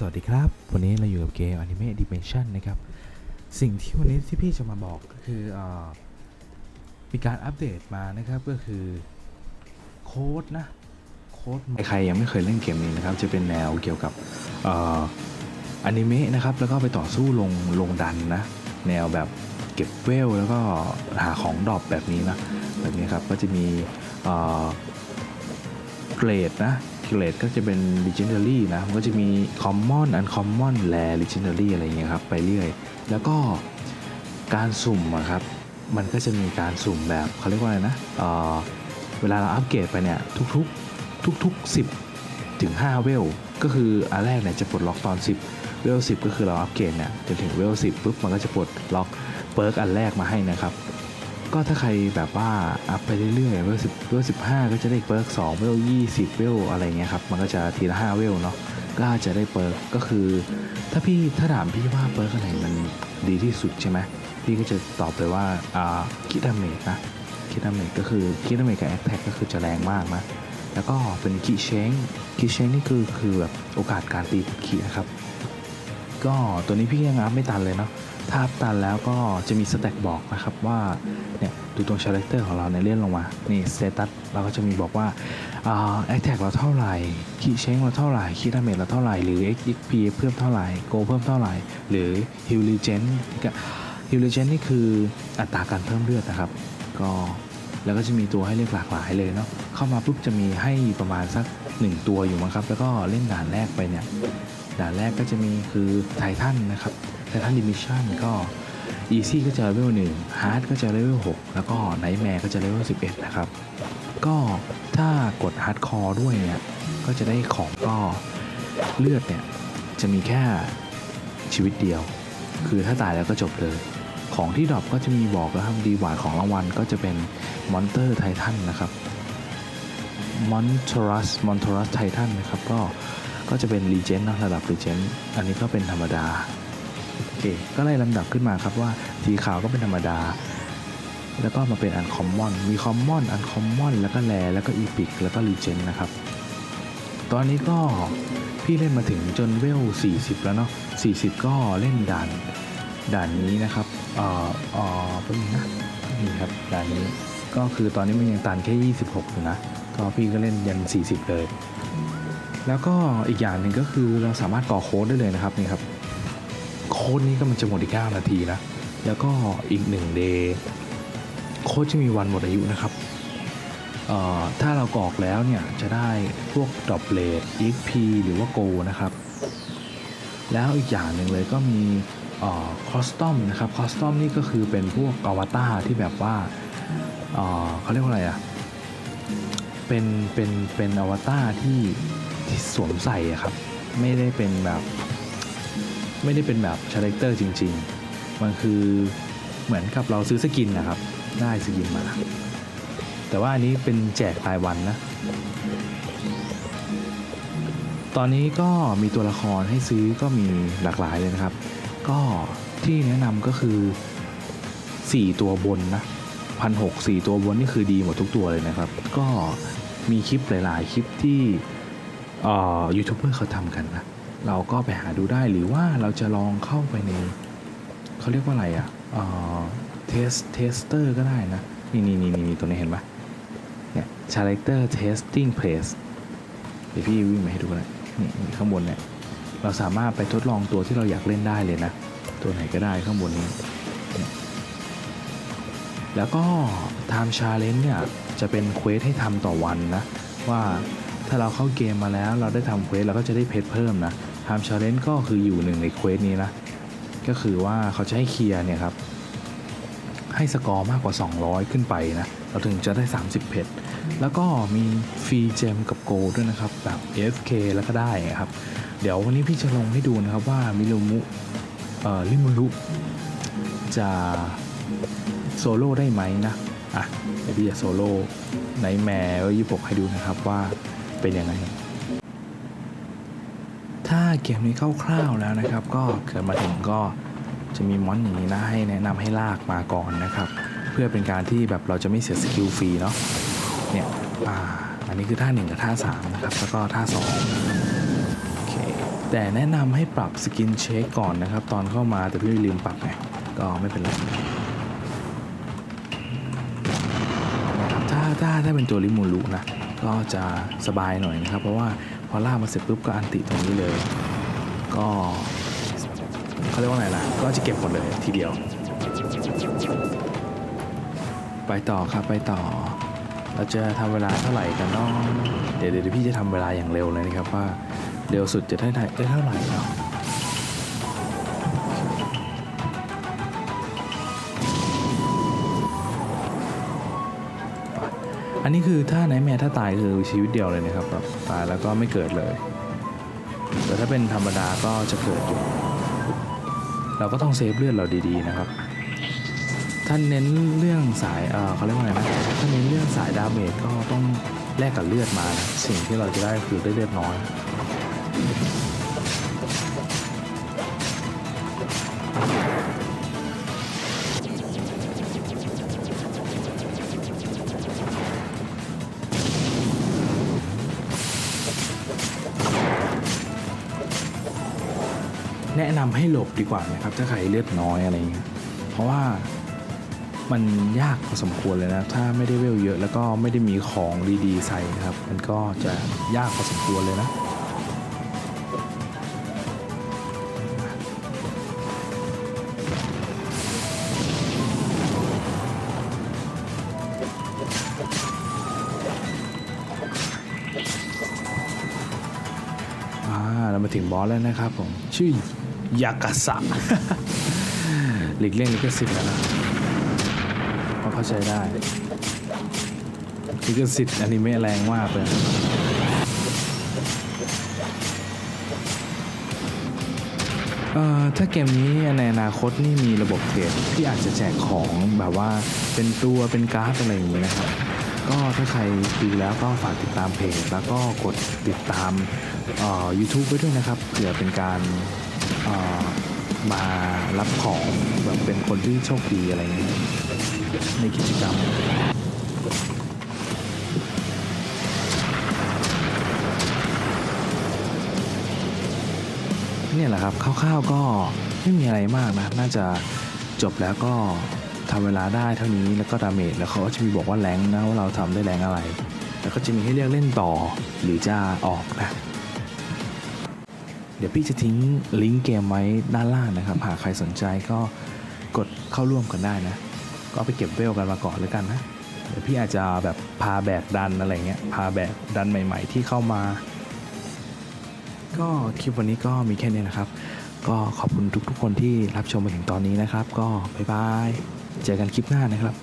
สวัสดีครับ วันนี้เราอยู่กับเกม Anime Dimension นะครับ สิ่งที่วันนี้ที่พี่จะมาบอกก็คืออมีการอัปเดตมานะครับก็คือโค้ดนะ โค้ดใครยังไม่เคยเล่นเกมนี้นะครับ จะเป็นแนวเกี่ยวกับออนิเมะนะครับ แล้วก็ไปต่อสู้ลงลงดันนะ แนวแบบเก็บเวล แล้วก็หาของดรอปแบบนี้นะ แบบนี้ครับ ก็จะมีเกรดนะ เกรดก็จะเป็น legendary นะมันก็จะมี common uncommon rare legendary อะไรเงี้ยครับไปเรื่อย แล้วก็การสุ่มครับมันก็จะมีการสุ่มแบบเขาเรียกว่าอะไรนะเออเวลาเราอัปเกรดไปเนี่ยทุกๆทุกๆ 10 ถึง 5 เวล ก็คืออันแรกเนี่ยจะปลดล็อกตอน 10 เวล 10 ก็คือเราอัปเกรดเนี่ยจนถึงเวล 10ปุ๊บมันก็จะปลดล็อกเปิร์กอันแรกมาให้นะครับ ก็ถ้าใครแบบว่าอัพไปเรื่อยๆเวลสิบเวลสิบห้าก็จะได้เปิร์กสองเวลยี่สิบเวลอะไรเงี้ยครับ มันก็จะทีละห้าเวลเนาะก็จะได้เปิร์กก็คือ ถ้าพี่ถ้าถามพี่ว่าเปิร์กอะไรมันดีที่สุดใช่ไหมพี่ก็จะตอบเลยว่าอ่าคิดดาเมจนะคิดดาเมจก็คือคิดดาเมจกับแอคแท็กก็คือจะแรงมากนะแล้วก็เป็นคิเชงคิเชงนี่คือคือแบบโอกาสการตีขีนะครับ ก็ตัวนี้พี่ยังอัพไม่ตันเลยเนาะถ้าอัพตันแล้วก็จะมีสแต็กบอกนะครับว่า ดูตรงชาร์เลเตอร์ของเราเนี่ยเลื่อนลงมา นี่สเตตัสเราก็จะมีบอกว่าแอคแท็กเราเท่าไหร่คีเช้งเราเท่าไหร่คีดาเมจเราเท่าไหร่ หรือ XP เพิ่มเท่าไหร่โกเพิ่มเท่าไหร่ หรือฮิลลิเจนฮิลลิเจนนี่คืออัตราการเพิ่มเลือดนะครับ ก็แล้วก็จะมีตัวให้เลือกหลากหลายเลยเนาะเข้ามาปุ๊บจะมีให้ประมาณสักหนึ่งตัวอยู่มั้งครับ แล้วก็เล่นด่านแรกไปเนี่ยด่านแรกก็จะมีคือไททันนะครับไททันดิมิชชั่นก็ อีซี่ก็จะเลเวล1ฮาร์ดก็จะเลเวล6แล้วก็ไนท์แมร์ก็จะเลเวล11นะครับ ก็ถ้ากดฮาร์ดคอร์ด้วยเนี่ย ก็จะได้ของก็เลือดเนี่ย จะมีแค่ชีวิตเดียว คือถ้าตายแล้วก็จบเลย ของที่ดรอปก็จะมีบอกแล้วครับดีหวานของรางวัลก็จะเป็นมอนเตอร์ไททันนะครับมอนทรัสมอนทรัสไททันนะครับ ก็ก็จะเป็นรีเจนนะระดับรีเจนต์อันนี้ก็เป็นธรรมดา โอเคก็ไล่ลำดับขึ้นมาครับว่าสีขาวก็เป็นธรรมดา แล้วก็มาเป็นอันคอมมอนมีคอมมอนอันคอมมอนแล้วก็แรแล้วก็อีพิกแล้วก็รีเจนนะครับ ตอนนี้ก็พี่เล่นมาถึงจนเวล 40 แล้วเนาะ 40 ก็เล่นด่านด่านนี้นะครับเอ่อเอ่อแป๊บนึงนะนี่ครับด่านนี้ก็คือตอนนี้มันยังตันแค่ 26 อยู่นะก็พี่ก็เล่นยัน 40 เลย แล้วก็อีกอย่างหนึ่งก็คือเราสามารถก่อโค้ดได้เลยนะครับนี่ครับ โค้ดนี้ก็มันจะหมดอีก 9 นาทีนะ แล้วก็อีก1เดย์โค้ดจะมีวันหมดอายุนะครับถ้าเรากรอกแล้วเนี่ยจะได้พวกดรอปเลด EXP หรือว่าโกนะครับ แล้วอีกอย่างหนึ่งเลยก็มีคอสตอมนะครับคอสตอมนี่ก็คือเป็นพวกอวตารที่แบบว่าเขาเรียกว่าอะไรอะเป็นเป็นเป็นอวตารที่ที่สวมใส่อะครับ ไม่ได้เป็นแบบ ไม่ได้เป็นแบบชาแรคเตอร์จริง ๆ มันคือเหมือนกับเราซื้อสกินนะครับ ได้สกินมา แต่ว่าอันนี้เป็นแจกรายวันนะ ตอนนี้ก็มีตัวละครให้ซื้อก็มีหลากหลายเลยนะครับ ก็ที่แนะนำก็คือ 4 ตัวบนนะพันหกสี่ตัวบนนี่คือดีหมดทุกตัวเลยนะครับ ก็มีคลิปหลาย ๆ คลิปที่ยูทูบเบอร์เขาทำกันนะ เราก็ไปหาดูได้หรือว่าเราจะลองเข้าไปในเขาเรียกว่าอะไรอะ่ะเอ่อเทสเทสเตอร์ก็ได้นะ นี่นี่นี่นี่ตัวนี้เห็นปะเนี่ยชาแรคเตอร์เทสติ้งเพลสเดี๋ยวพี่วิ่งมาให้ดูนะนี่นี่ข้างบนเนี่ย เราสามารถไปทดลองตัวที่เราอยากเล่นได้เลยนะ ตัวไหนก็ได้ข้างบนนี้ แล้วก็ Time Challenge เนี่ย จะเป็นเควสให้ทำต่อวันนะ ว่าถ้าเราเข้าเกมมาแล้วเราได้ทำเควสเราก็จะได้เพชรเพิ่มนะ Time Challenge ก็คืออยู่หนึ่งในเควสนี้นะ ก็คือว่าเขาจะให้เคลียร์เนี่ยครับ ให้สกอร์มากกว่า 200 ขึ้นไปนะ เราถึงจะได้ 30 เพชร แล้วก็มีฟรีเจมกับโกลด้วยนะครับ แบบ AFK แล้วก็ได้ครับ เดี๋ยววันนี้พี่จะลงให้ดูนะครับว่ามิโลมุเอ่อลิมูรุจะโซโล่ได้ไหมนะ อะเดี๋ยวพี่จะโซโล่ไนแมร์ยี่ปกให้ดูนะครับว่าเป็นยังไง เกมนี้คร่าวๆแล้วนะครับ ก็เกิดมาถึงก็จะมีมอนอย่างนี้นะให้แนะนำให้ลากมาก่อนนะครับ เพื่อเป็นการที่แบบเราจะไม่เสียสกิลฟรีเนาะเนี่ยอ่าอันนี้คือท่าหนึ่งกับท่าสามนะครับแล้วก็ท่าสองโอเคแต่แนะนำให้ปรับสกินเช็คก่อนนะครับ ตอนเข้ามาแต่พี่ลืมปรับไงก็ไม่เป็นไรนะครับถ้าถ้าถ้าเป็นตัวริมูรุนะก็จะสบายหน่อยนะครับ เพราะว่าพอล่ากมาเสร็จปุ๊บก็อันติตรงนี้เลย ก็เขาเรียกว่าไงล่ะ ก็จะเก็บหมดเลยทีเดียว ไปต่อครับไปต่อ เราจะทำเวลาเท่าไหร่กันเนาะเดี๋ยวเดี๋ยวพี่จะทำเวลาอย่างเร็วเลยนะครับว่าเร็วสุดจะได้ได้ได้เท่าไหร่เนาะอันนี้คือถ้าไนแมร์ถ้าตายคือชีวิตเดียวเลยนะครับแบบตายแล้วก็ไม่เกิดเลย แต่ถ้าเป็นธรรมดาก็จะเกิดอยู่ เราก็ต้องเซฟเลือดเราดีๆนะครับ ท่านเน้นเรื่องสายเเขาเรียกว่าไงนะ ท่านเน้นเรื่องสายดาเมจก็ต้องแลกกับเลือดมานะสิ่งที่เราจะได้คือได้เลือดน้อย แนะนำให้หลบดีกว่านะครับถ้าใครเลือดน้อยอะไรเงี้ยเพราะว่ามันยากพอสมควรเลยนะ ถ้าไม่ได้เวลเยอะแล้วก็ไม่ได้มีของดีๆใส่นะครับ มันก็จะยากพอสมควรเลยนะอ่าเรามาถึงบอสแล้วนะครับผม ชื่อ ยากาสะหลีกเลี่ยงลิขสิทธิ์แล้วนะพอเข้าใจได้ลิขสิทธิ์อนิเมะแรงมากเลยเอ่อถ้าเกมนี้ในอนาคตนี่มีระบบเทรดที่อาจจะแจกของแบบว่าเป็นตัวเป็นการ์ดอะไรอย่างนี้นะครับ ก็ถ้าใครดูแล้วก็ฝากติดตามเพจแล้วก็กดติดตามเอ่อ YouTube ไว้ด้วยนะครับเผื่อเป็นการ มารับของแบบเป็นคนที่โชคดีอะไรเงี้ยในกิจกรรมเนี่ยแหละครับคร่าวๆก็ไม่มีอะไรมากนะ น่าจะจบแล้วก็ทำเวลาได้เท่านี้แล้วก็ดาเมจแล้วเขาก็จะมีบอกว่าแรงนะว่าเราทำได้แรงอะไร แล้วก็จะมีให้เลือกเล่นต่อหรือจะออกนะ เดี๋ยวพี่จะทิ้งลิงก์เกมไว้ด้านล่างนะครับ หากใครสนใจก็กดเข้าร่วมกันได้นะ ก็ไปเก็บเวลกันมาก่อนเลยกันนะ เดี๋ยวพี่อาจจะแบบพาแบกดันอะไรเงี้ย พาแบกดันใหม่ ๆ ที่เข้ามา ก็คลิปวันนี้ก็มีแค่นี้นะครับ ก็ขอบคุณทุกๆคนที่รับชมมาถึงตอนนี้นะครับ ก็บ๊ายบาย เจอกันคลิปหน้านะครับ